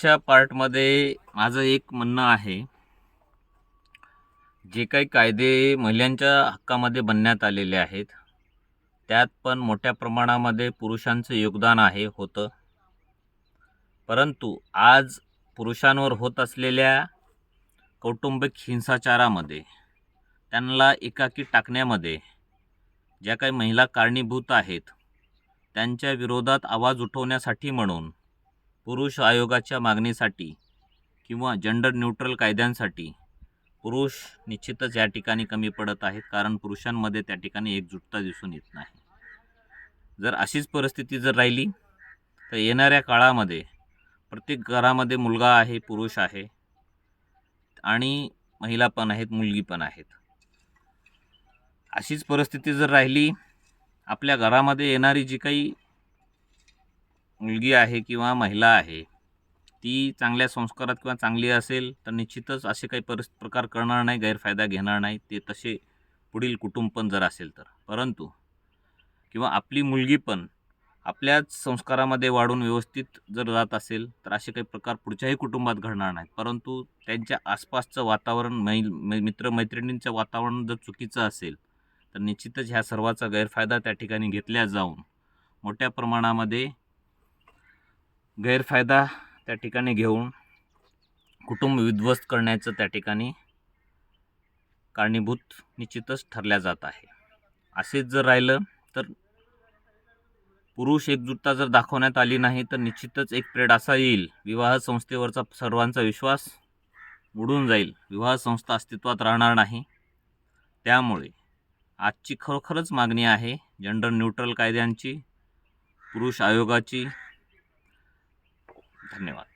च्या पार्टमध्ये माझं एक म्हणणं आहे जे काही कायदे महिलांच्या हक्कामध्ये बनण्यात आलेले आहेत त्यात पण मोठ्या प्रमाणामध्ये पुरुषांचं योगदान आहे होतं. परंतु आज पुरुषांवर होत असलेल्या कौटुंबिक हिंसाचारामध्ये त्यांना एकाकी टाकण्यामध्ये ज्या काही महिला कारणीभूत आहेत त्यांच्या विरोधात आवाज उठवण्यासाठी म्हणून पुरुष आयोगाच्या मागणीसाठी किंवा जेंडर न्यूट्रल कायद्यांसाठी पुरुष निश्चितच या ठिकाणी कमी पडत आहेत कारण पुरुषांमध्ये त्या ठिकाणी एकजुटता दिसून येत नाही. जर अशीच परिस्थिती जर राहिली तर येणाऱ्या काळामध्ये प्रत्येक घरामध्ये मुलगा आहे पुरुष आहे आणि महिला पण आहेत मुलगी पण आहेत. अशीच परिस्थिती जर राहिली आपल्या घरामध्ये येणारी जी काही मुलगी आहे किंवा महिला आहे ती चांगल्या संस्कारात किंवा चांगली असेल तर निश्चितच असे काही परिस प्रकार करणार नाही गैरफायदा घेणार नाही. ते तसे पुढील कुटुंब पण जर असेल तर. परंतु किंवा आपली मुलगी पण आपल्याच संस्कारामध्ये वाढून व्यवस्थित जर जात असेल तर असे काही प्रकार पुढच्याही कुटुंबात घडणार नाहीत. परंतु त्यांच्या आसपासचं वातावरण मैल मै- मित्रमैत्रिणींचं वातावरण जर चुकीचं असेल तर निश्चितच ह्या सर्वाचा गैरफायदा त्या ठिकाणी घेतल्या जाऊन मोठ्या प्रमाणामध्ये गैरफायदा त्या ठिकाणी घेऊन कुटुंब विध्वस्त करण्याचं त्या ठिकाणी कारणीभूत निश्चितच ठरल्या जात आहे. असेच जर राहिलं तर पुरुष एकजुटता जर दाखवण्यात आली नाही तर निश्चितच एक प्रेड असा येईल विवाह संस्थेवरचा सर्वांचा विश्वास उडून जाईल विवाह संस्था अस्तित्वात राहणार नाही. त्यामुळे आजची खरोखरच मागणी आहे जेंडर न्यूट्रल कायद्यांची पुरुष आयोगाची धन्यवाद